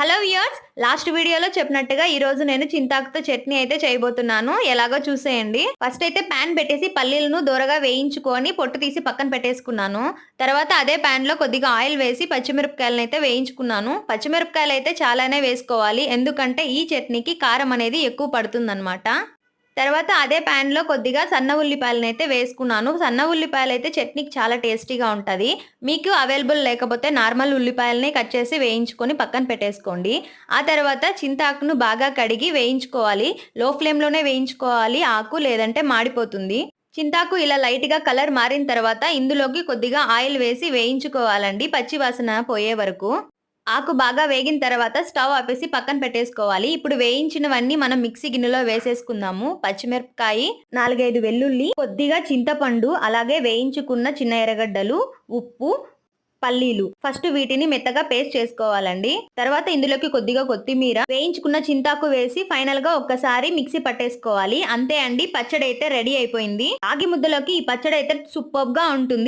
Hello viewers last వీడియోలో చెప్పినట్టుగా ఈ రోజు నేను చింతాకుతో చట్నీ అయితే చేయబోతున్నాను. ఎలాగో చూసేయండి. ఫస్ట్ అయితే పాన్ పెట్టేసి పల్లీలను దూరగా వేయించుకొని పొట్టు తీసి పక్కన పెట్టేసుకున్నాను. తర్వాత అదే ప్యాన్లో లో కొద్దిగా ఆయిల్ వేసి పచ్చిమిరపకాయలను అయితే వేయించుకున్నాను. పచ్చిమిరపకాయలు అయితే చాలానే వేసుకోవాలి. ఎందుకంటే ఈ చట్నీకి కారం అనేది ఎక్కువ పడుతుందన్నమాట. తర్వాత అదే ప్యాన్లో కొద్దిగా సన్న ఉల్లిపాయలను అయితే వేసుకున్నాను. సన్న ఉల్లిపాయలు అయితే చట్నీకి చాలా టేస్టీగా ఉంటుంది. మీకు అవైలబుల్ లేకపోతే నార్మల్ ఉల్లిపాయలని కట్ చేసి వేయించుకొని పక్కన పెట్టేసుకోండి. ఆ తర్వాత చింతాకును బాగా కడిగి వేయించుకోవాలి. లో ఫ్లేమ్లోనే వేయించుకోవాలి ఆకు లేదంటే మాడిపోతుంది. చింతాకు ఇలా లైట్గా కలర్ మారిన తర్వాత ఇందులోకి కొద్దిగా ఆయిల్ వేసి వేయించుకోవాలండి. పచ్చివాసన పోయే వరకు. ఆకు బాగా వేగిన తర్వాత స్టవ్ ఆపేసి పక్కన పెట్టేసుకోవాలి. ఇప్పుడు వేయించినవన్నీ మనం మిక్సీ గిన్నెలో వేసేసుకుందాము. పచ్చిమిరపకాయ నాలుగైదు వెల్లుల్లి కొద్దిగా చింతపండు అలాగే వేయించుకున్న చిన్న ఎర్రగడ్డలు ఉప్పు పల్లీలు. ఫస్ట్ వీటిని మెత్తగా పేస్ట్ చేసుకోవాలండి. తర్వాత ఇందులోకి కొద్దిగా కొత్తిమీర వేయించుకున్న చింతాకు వేసి ఫైనల్గా ఒక్కసారి మిక్సీ పట్టేసుకోవాలి. అంతే అండి పచ్చడి అయితే రెడీ అయిపోయింది. రాగి ముద్దలోకి ఈ పచ్చడి అయితే సూపర్గా ఉంటుంది.